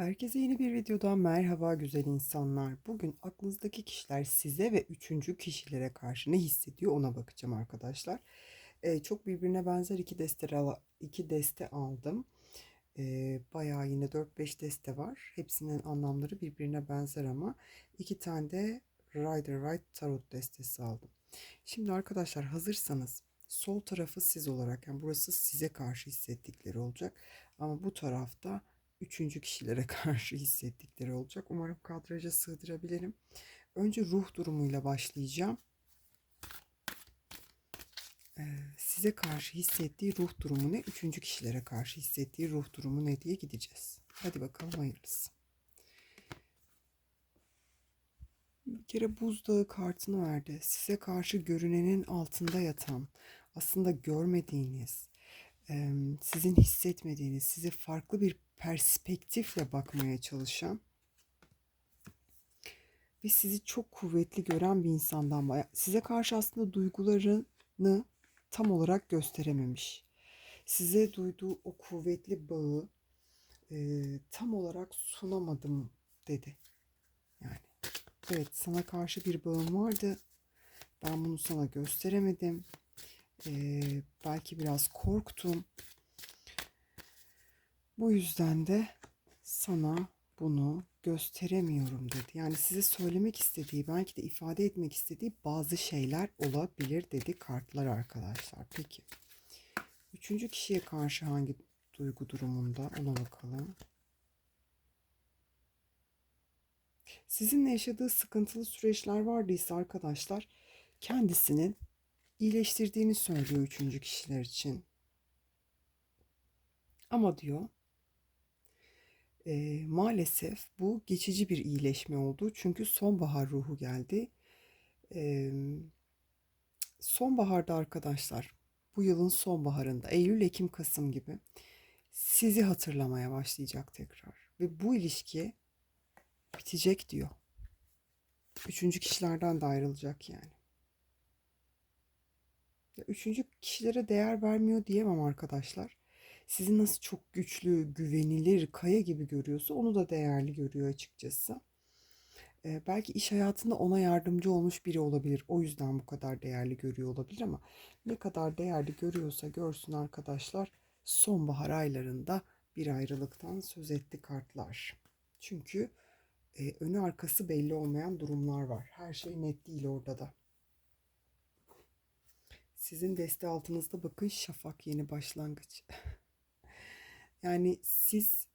Herkese yeni bir videodan merhaba güzel insanlar. Bugün aklınızdaki kişiler size ve üçüncü kişilere karşı ne hissediyor ona bakacağım arkadaşlar. Ee, çok birbirine benzer iki deste, iki deste aldım. Ee, bayağı yine 4-5 deste var. Hepsinin anlamları birbirine benzer ama iki tane de Rider Waite Tarot destesi aldım. Şimdi arkadaşlar hazırsanız sol tarafı siz olarak yani burası size karşı hissettikleri olacak. Ama bu tarafta üçüncü kişilere karşı hissettikleri olacak. Umarım kadraja sığdırabilirim. Önce ruh durumuyla başlayacağım. Ee, size karşı hissettiği ruh durumu ne? Üçüncü kişilere karşı hissettiği ruh durumu ne diye gideceğiz. Hadi bakalım hayırlısı. Bir kere buzdağı kartını verdi. Size karşı görünenin altında yatan, aslında görmediğiniz, sizin hissetmediğiniz, size farklı bir perspektifle bakmaya çalışan ve sizi çok kuvvetli gören bir insandan size karşı aslında duygularını tam olarak gösterememiş. Size duyduğu o kuvvetli bağı e, tam olarak sunamadım dedi. Yani evet sana karşı bir bağım vardı. Ben bunu sana gösteremedim. E, belki biraz korktum. Bu yüzden de sana bunu gösteremiyorum dedi. Yani size söylemek istediği, belki de ifade etmek istediği bazı şeyler olabilir dedi kartlar arkadaşlar. Peki. Üçüncü kişiye karşı hangi duygu durumunda ona bakalım. Sizinle yaşadığı sıkıntılı süreçler vardıysa arkadaşlar kendisinin iyileştirdiğini söylüyor üçüncü kişiler için. Ama diyor e, maalesef bu geçici bir iyileşme oldu. Çünkü sonbahar ruhu geldi. E, sonbaharda arkadaşlar bu yılın sonbaharında Eylül, Ekim, Kasım gibi sizi hatırlamaya başlayacak tekrar. Ve bu ilişki bitecek diyor. Üçüncü kişilerden de ayrılacak yani. Ya Üçüncü kişilere değer vermiyor diyemem arkadaşlar. Sizi nasıl çok güçlü, güvenilir, kaya gibi görüyorsa onu da değerli görüyor açıkçası. Ee, belki iş hayatında ona yardımcı olmuş biri olabilir. O yüzden bu kadar değerli görüyor olabilir ama ne kadar değerli görüyorsa görsün arkadaşlar sonbahar aylarında bir ayrılıktan söz etti kartlar. Çünkü e, önü arkası belli olmayan durumlar var. Her şey net değil orada da. Sizin deste altınızda bakın şafak yeni başlangıç. yani siz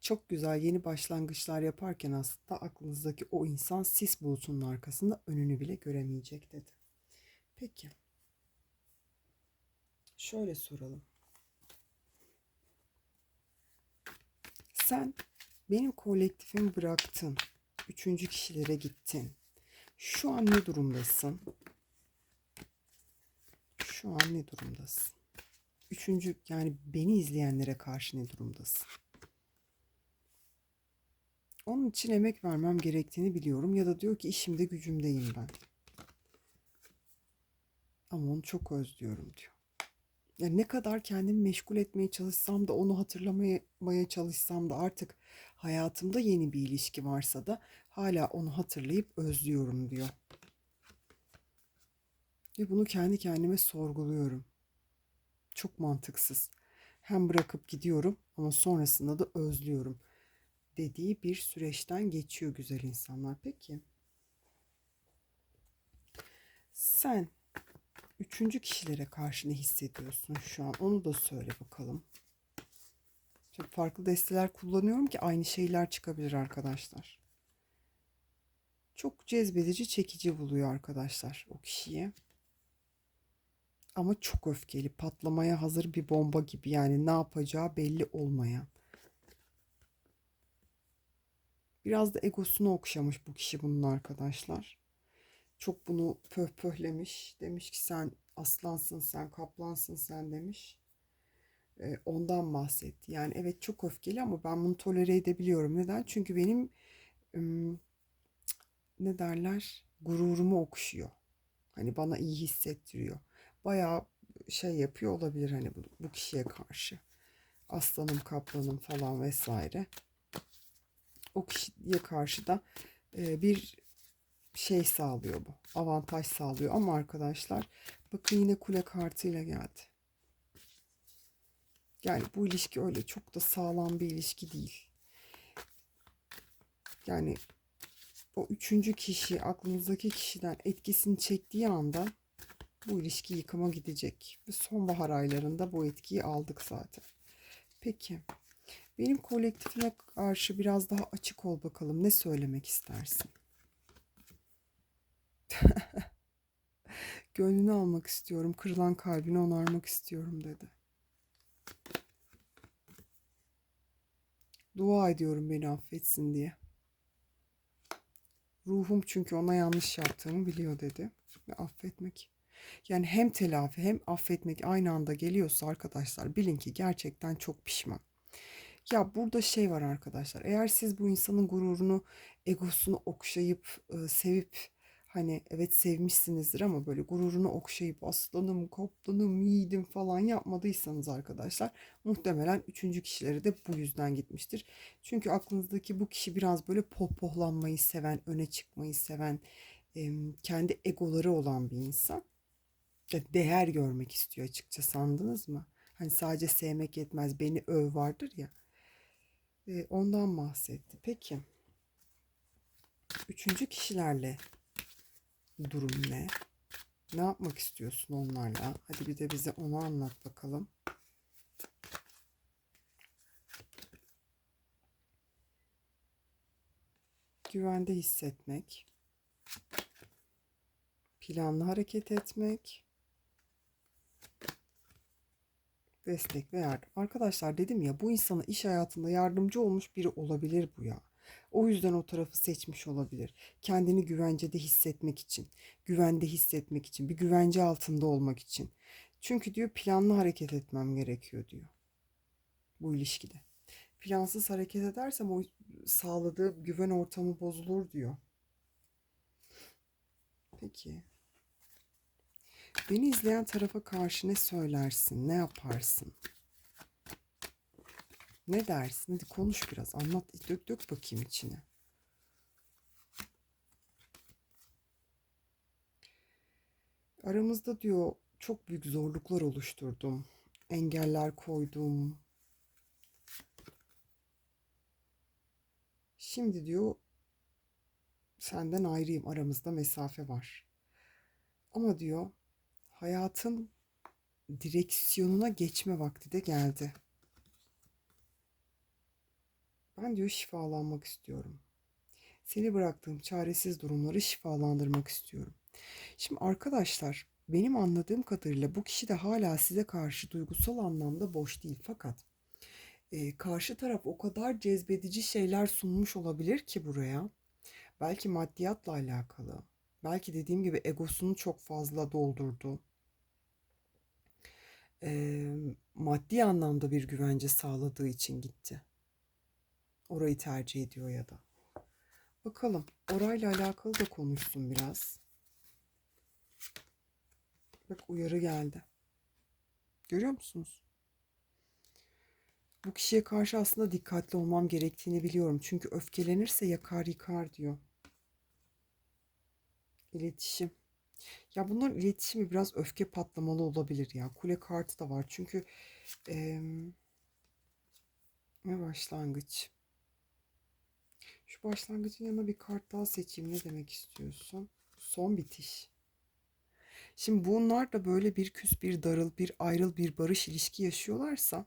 çok güzel yeni başlangıçlar yaparken aslında aklınızdaki o insan sis bulutunun arkasında önünü bile göremeyecek dedi. Peki. Şöyle soralım. Sen benim kolektifimi bıraktın. Üçüncü kişilere gittin. Şu an ne durumdasın? Şu an ne durumdasın? Üçüncü yani beni izleyenlere karşı ne durumdasın? Onun için emek vermem gerektiğini biliyorum ya da diyor ki işimde gücümdeyim ben. Ama onu çok özlüyorum diyor. Yani ne kadar kendimi meşgul etmeye çalışsam da onu hatırlamaya çalışsam da artık hayatımda yeni bir ilişki varsa da hala onu hatırlayıp özlüyorum diyor. Ve bunu kendi kendime sorguluyorum. Çok mantıksız. Hem bırakıp gidiyorum ama sonrasında da özlüyorum dediği bir süreçten geçiyor güzel insanlar. Peki sen üçüncü kişilere karşı ne hissediyorsun şu an? Onu da söyle bakalım. Çok farklı desteler kullanıyorum ki aynı şeyler çıkabilir arkadaşlar. Çok cezbedici, çekici buluyor arkadaşlar o kişiyi. Ama çok öfkeli, patlamaya hazır bir bomba gibi yani ne yapacağı belli olmayan. Biraz da egosunu okşamış bu kişi bunun arkadaşlar. Çok bunu pöhpöhlemiş. Demiş ki sen aslansın sen, kaplansın sen demiş. Ee, ondan bahsetti. Yani evet çok öfkeli ama ben bunu tolere edebiliyorum. Neden? Çünkü benim ım, ne derler gururumu okşuyor. Hani bana iyi hissettiriyor. Bayağı şey yapıyor olabilir hani bu, bu kişiye karşı. Aslanım kaplanım falan vesaire. o kişiye karşı da e, bir şey sağlıyor bu. Avantaj sağlıyor ama arkadaşlar bakın yine kule kartıyla geldi. Yani bu ilişki öyle çok da sağlam bir ilişki değil. Yani o üçüncü kişi aklınızdaki kişiden etkisini çektiği anda bu ilişki yıkıma gidecek. Ve sonbahar aylarında bu etkiyi aldık zaten. Peki. Benim kolektifime karşı biraz daha açık ol bakalım. Ne söylemek istersin? Gönlünü almak istiyorum. Kırılan kalbini onarmak istiyorum dedi. Dua ediyorum beni affetsin diye. Ruhum çünkü ona yanlış yaptığımı biliyor dedi. Ve affetmek. Yani hem telafi hem affetmek aynı anda geliyorsa arkadaşlar bilin ki gerçekten çok pişman. Ya burada şey var arkadaşlar. Eğer siz bu insanın gururunu, egosunu okşayıp e, sevip hani evet sevmişsinizdir ama böyle gururunu okşayıp aslanım, kaplanım, yiğidim falan yapmadıysanız arkadaşlar muhtemelen üçüncü kişileri de bu yüzden gitmiştir. Çünkü aklınızdaki bu kişi biraz böyle pohpohlanmayı seven, öne çıkmayı seven, kendi egoları olan bir insan. Değer görmek istiyor açıkçası anladınız mı? Hani sadece sevmek yetmez, beni öv vardır ya. E, ondan bahsetti. Peki. Üçüncü kişilerle durum ne? Ne yapmak istiyorsun onlarla? Hadi bir de bize onu anlat bakalım. Güvende hissetmek. Planlı hareket etmek. Destek ve yardım. Arkadaşlar dedim ya bu insana iş hayatında yardımcı olmuş biri olabilir bu ya. O yüzden o tarafı seçmiş olabilir. Kendini güvencede hissetmek için, güvende hissetmek için, bir güvence altında olmak için. Çünkü diyor planlı hareket etmem gerekiyor diyor. Bu ilişkide. Plansız hareket edersem o sağladığı güven ortamı bozulur diyor. Peki. Beni izleyen tarafa karşı ne söylersin, ne yaparsın? Ne dersin? Hadi konuş biraz, anlat, dök dök bakayım içine. Aramızda diyor çok büyük zorluklar oluşturdum. Engeller koydum. Şimdi diyor senden ayrıyım. Aramızda mesafe var. Ama diyor hayatın direksiyonuna geçme vakti de geldi. Ben diyor şifalanmak istiyorum. Seni bıraktığım çaresiz durumları şifalandırmak istiyorum. Şimdi arkadaşlar benim anladığım kadarıyla bu kişi de hala size karşı duygusal anlamda boş değil. Fakat e, karşı taraf o kadar cezbedici şeyler sunmuş olabilir ki buraya. Belki maddiyatla alakalı. Belki dediğim gibi egosunu çok fazla doldurdu. E, maddi anlamda bir güvence sağladığı için gitti. Orayı tercih ediyor ya da. Bakalım orayla alakalı da konuşsun biraz. Bak uyarı geldi. Görüyor musunuz? Bu kişiye karşı aslında dikkatli olmam gerektiğini biliyorum. Çünkü öfkelenirse yakar yıkar diyor. İletişim. Ya bunların iletişimi biraz öfke patlamalı olabilir ya. Kule kartı da var. Çünkü eee ne başlangıç. Şu başlangıcın yanına bir kart daha seçeyim. Ne demek istiyorsun? Son bitiş. Şimdi bunlar da böyle bir küs, bir darıl, bir ayrıl, bir barış ilişki yaşıyorlarsa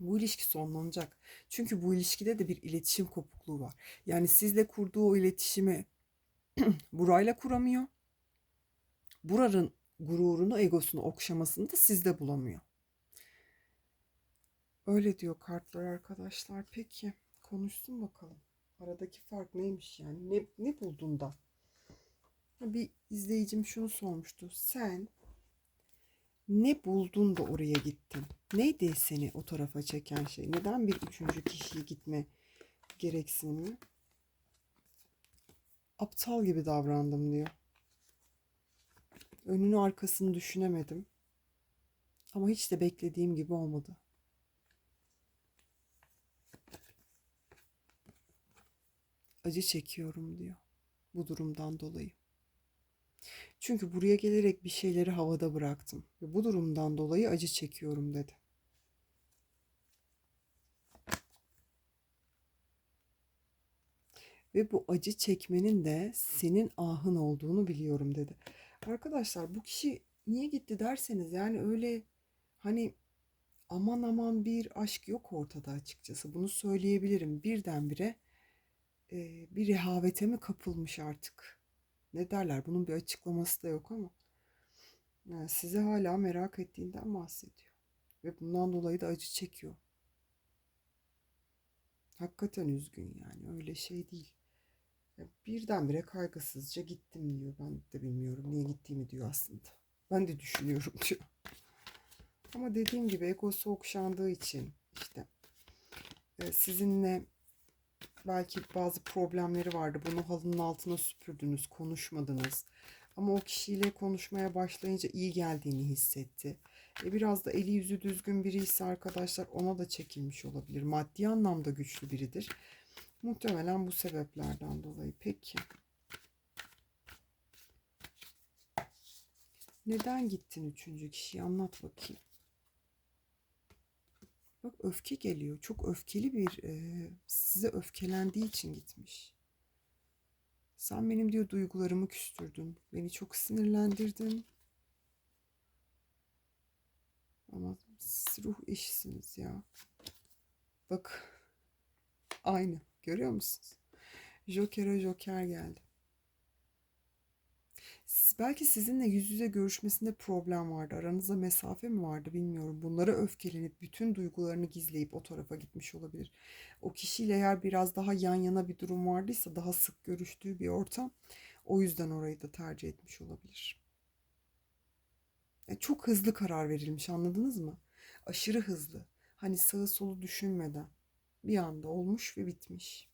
bu ilişki sonlanacak. Çünkü bu ilişkide de bir iletişim kopukluğu var. Yani sizle kurduğu o iletişimi burayla kuramıyor. Buranın gururunu, egosunu okşamasını da sizde bulamıyor. Öyle diyor kartlar arkadaşlar. Peki konuşsun bakalım. Aradaki fark neymiş yani? Ne, ne buldun da? Bir izleyicim şunu sormuştu. Sen ne buldun da oraya gittin? Neydi seni o tarafa çeken şey? Neden bir üçüncü kişiye gitme gereksinimi? Aptal gibi davrandım diyor. Önünü arkasını düşünemedim. Ama hiç de beklediğim gibi olmadı. acı çekiyorum diyor bu durumdan dolayı. Çünkü buraya gelerek bir şeyleri havada bıraktım ve bu durumdan dolayı acı çekiyorum dedi. Ve bu acı çekmenin de senin ahın olduğunu biliyorum dedi. Arkadaşlar bu kişi niye gitti derseniz yani öyle hani aman aman bir aşk yok ortada açıkçası. Bunu söyleyebilirim. Birdenbire e, bir rehavete mi kapılmış artık? Ne derler? Bunun bir açıklaması da yok ama yani sizi hala merak ettiğinden bahsediyor. Ve bundan dolayı da acı çekiyor. Hakikaten üzgün yani öyle şey değil. Birdenbire kaygısızca gittim diyor. Ben de bilmiyorum niye gittiğimi diyor aslında. Ben de düşünüyorum diyor. Ama dediğim gibi egosu okşandığı için işte e, sizinle belki bazı problemleri vardı. Bunu halının altına süpürdünüz, konuşmadınız. Ama o kişiyle konuşmaya başlayınca iyi geldiğini hissetti. E biraz da eli yüzü düzgün biri ise arkadaşlar ona da çekilmiş olabilir. Maddi anlamda güçlü biridir. Muhtemelen bu sebeplerden dolayı. Peki. Neden gittin üçüncü kişiyi anlat bakayım. Bak öfke geliyor. Çok öfkeli bir e, size öfkelendiği için gitmiş. Sen benim diyor duygularımı küstürdün. Beni çok sinirlendirdin. Ama siz ruh eşisiniz ya. Bak aynı. Görüyor musunuz? Joker'e Joker geldi. Siz- Belki sizinle yüz yüze görüşmesinde problem vardı. Aranızda mesafe mi vardı bilmiyorum. Bunlara öfkelenip bütün duygularını gizleyip o tarafa gitmiş olabilir. O kişiyle eğer biraz daha yan yana bir durum vardıysa daha sık görüştüğü bir ortam. O yüzden orayı da tercih etmiş olabilir. E, çok hızlı karar verilmiş anladınız mı? Aşırı hızlı. Hani sağı solu düşünmeden bir anda olmuş ve bitmiş.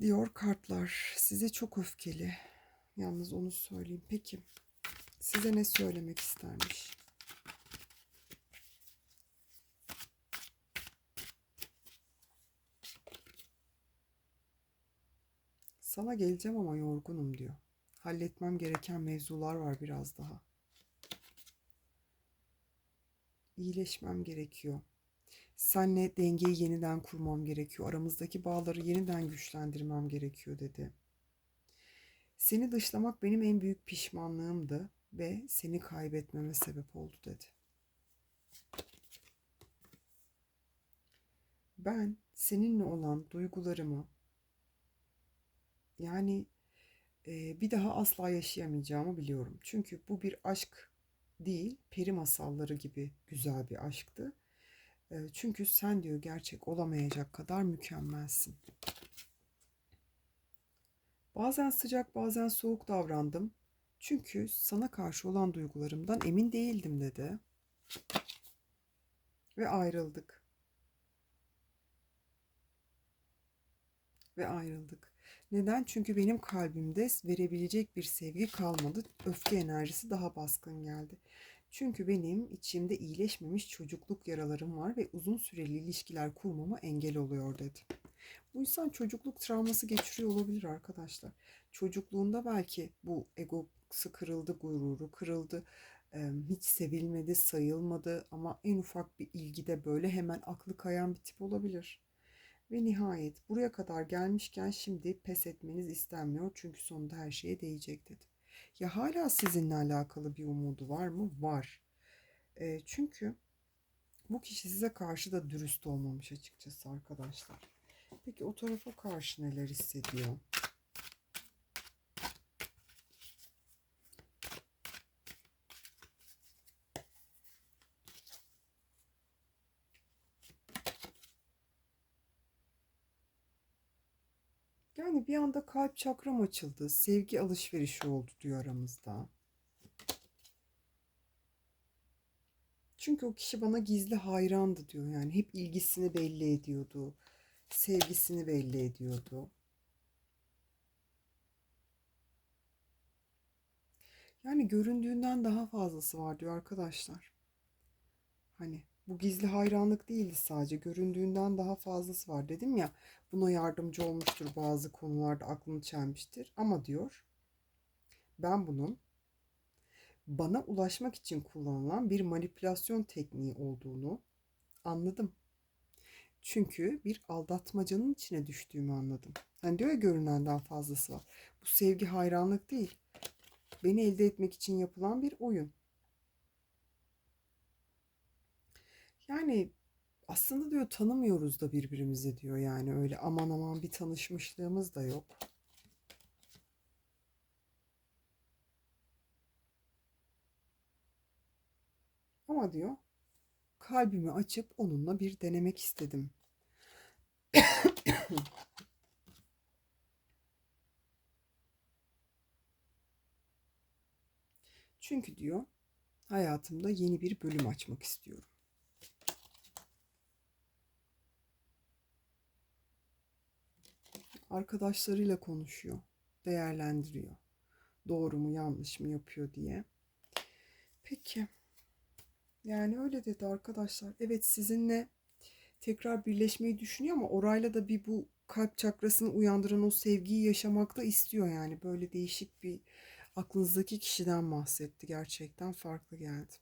Diyor kartlar. Size çok öfkeli. Yalnız onu söyleyeyim. Peki size ne söylemek istermiş? Sana geleceğim ama yorgunum diyor. Halletmem gereken mevzular var biraz daha. İyileşmem gerekiyor. Senle dengeyi yeniden kurmam gerekiyor. Aramızdaki bağları yeniden güçlendirmem gerekiyor dedi. Seni dışlamak benim en büyük pişmanlığımdı ve seni kaybetmeme sebep oldu dedi. Ben seninle olan duygularımı yani e, bir daha asla yaşayamayacağımı biliyorum. Çünkü bu bir aşk değil, peri masalları gibi güzel bir aşktı. E, çünkü sen diyor gerçek olamayacak kadar mükemmelsin. Bazen sıcak, bazen soğuk davrandım. Çünkü sana karşı olan duygularımdan emin değildim dedi. Ve ayrıldık. Ve ayrıldık. Neden? Çünkü benim kalbimde verebilecek bir sevgi kalmadı. Öfke enerjisi daha baskın geldi. Çünkü benim içimde iyileşmemiş çocukluk yaralarım var ve uzun süreli ilişkiler kurmama engel oluyor dedi. Bu insan çocukluk travması geçiriyor olabilir arkadaşlar. Çocukluğunda belki bu egosu kırıldı, gururu kırıldı, hiç sevilmedi, sayılmadı ama en ufak bir ilgide böyle hemen aklı kayan bir tip olabilir. Ve nihayet buraya kadar gelmişken şimdi pes etmeniz istenmiyor çünkü sonunda her şeye değecek dedi. Ya hala sizinle alakalı bir umudu var mı? Var. E, çünkü bu kişi size karşı da dürüst olmamış açıkçası arkadaşlar. Peki o tarafa karşı neler hissediyor? Yani bir anda kalp çakram açıldı. Sevgi alışverişi oldu diyor aramızda. Çünkü o kişi bana gizli hayrandı diyor. Yani hep ilgisini belli ediyordu. Sevgisini belli ediyordu. Yani göründüğünden daha fazlası var diyor arkadaşlar. Hani Bu gizli hayranlık değildi sadece. Göründüğünden daha fazlası var. Dedim ya buna yardımcı olmuştur bazı konularda aklını çelmiştir. Ama diyor ben bunun bana ulaşmak için kullanılan bir manipülasyon tekniği olduğunu anladım. Çünkü bir aldatmacanın içine düştüğümü anladım. Hani diyor ya görünenden fazlası var. Bu sevgi hayranlık değil. Beni elde etmek için yapılan bir oyun. Yani aslında diyor tanımıyoruz da birbirimizi diyor yani öyle aman aman bir tanışmışlığımız da yok. Ama diyor kalbimi açıp onunla bir denemek istedim. Çünkü diyor hayatımda yeni bir bölüm açmak istiyorum. Arkadaşlarıyla konuşuyor, değerlendiriyor. Doğru mu yanlış mı yapıyor diye. Peki. Yani öyle dedi arkadaşlar. Evet sizinle tekrar birleşmeyi düşünüyor ama orayla da bir bu kalp çakrasını uyandıran o sevgiyi yaşamakta istiyor yani. Böyle değişik bir aklınızdaki kişiden bahsetti. Gerçekten farklı geldi.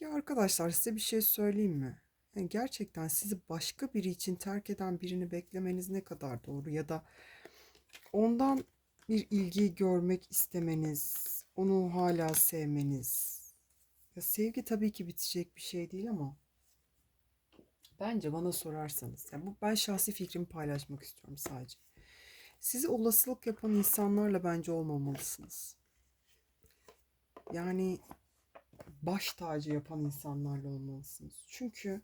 Ya arkadaşlar size bir şey söyleyeyim mi? Yani gerçekten sizi başka biri için terk eden birini beklemeniz ne kadar doğru ya da ondan bir ilgi görmek istemeniz, onu hala sevmeniz. Ya sevgi tabii ki bitecek bir şey değil ama bence bana sorarsanız, yani bu ben şahsi fikrimi paylaşmak istiyorum sadece. Sizi olasılık yapan insanlarla bence olmamalısınız. Yani baş tacı yapan insanlarla olmalısınız. Çünkü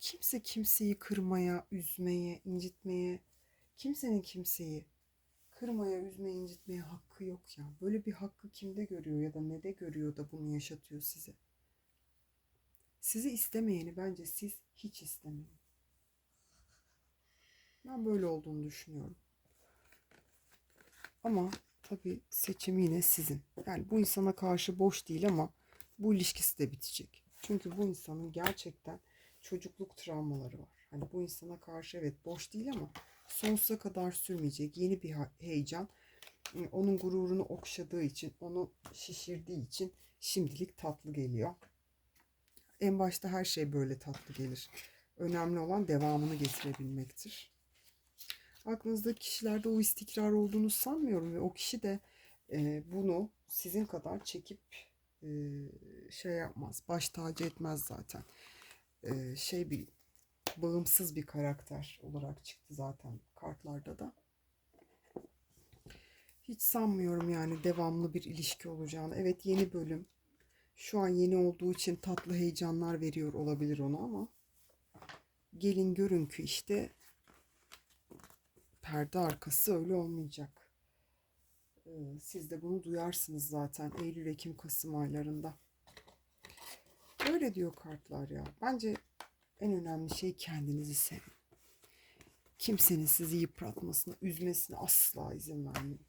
kimse kimseyi kırmaya, üzmeye, incitmeye, kimsenin kimseyi kırmaya, üzmeye, incitmeye hakkı yok ya. Böyle bir hakkı kimde görüyor ya da ne de görüyor da bunu yaşatıyor size. Sizi istemeyeni bence siz hiç istemeyin. Ben böyle olduğunu düşünüyorum. Ama tabii seçim yine sizin. Yani bu insana karşı boş değil ama bu ilişkisi de bitecek. Çünkü bu insanın gerçekten çocukluk travmaları var. Hani bu insana karşı evet boş değil ama sonsuza kadar sürmeyecek yeni bir heyecan. Onun gururunu okşadığı için, onu şişirdiği için şimdilik tatlı geliyor. En başta her şey böyle tatlı gelir. Önemli olan devamını getirebilmektir. Aklınızdaki kişilerde o istikrar olduğunu sanmıyorum ve o kişi de e, bunu sizin kadar çekip e, şey yapmaz, baş tacı etmez zaten. E, şey bir bağımsız bir karakter olarak çıktı zaten kartlarda da. Hiç sanmıyorum yani devamlı bir ilişki olacağını. Evet yeni bölüm. Şu an yeni olduğu için tatlı heyecanlar veriyor olabilir ona ama gelin görün ki işte perde arkası öyle olmayacak. Ee, siz de bunu duyarsınız zaten Eylül, Ekim, Kasım aylarında. Öyle diyor kartlar ya. Bence en önemli şey kendinizi sevin. Kimsenin sizi yıpratmasına, üzmesine asla izin vermeyin.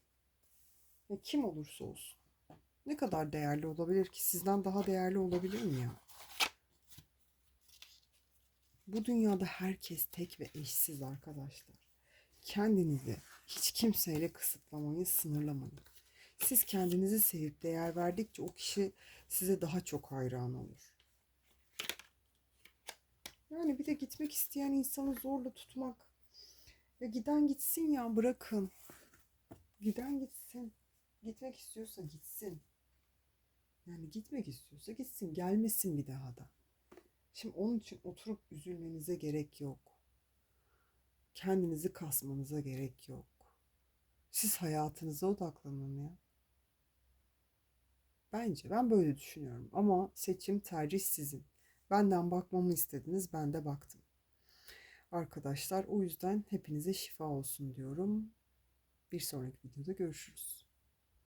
Ya kim olursa olsun. Ne kadar değerli olabilir ki? Sizden daha değerli olabilir mi ya? Bu dünyada herkes tek ve eşsiz arkadaşlar. Kendinizi hiç kimseyle kısıtlamayın, sınırlamayın. Siz kendinizi sevip değer verdikçe o kişi size daha çok hayran olur. Yani bir de gitmek isteyen insanı zorla tutmak. Ya giden gitsin ya bırakın. Giden gitsin. Gitmek istiyorsa gitsin. Yani gitmek istiyorsa gitsin. Gelmesin bir daha da. Şimdi onun için oturup üzülmenize gerek yok. Kendinizi kasmanıza gerek yok. Siz hayatınıza odaklanın ya. Bence ben böyle düşünüyorum ama seçim tercih sizin. Benden bakmamı istediniz, ben de baktım. Arkadaşlar o yüzden hepinize şifa olsun diyorum. Bir sonraki videoda görüşürüz.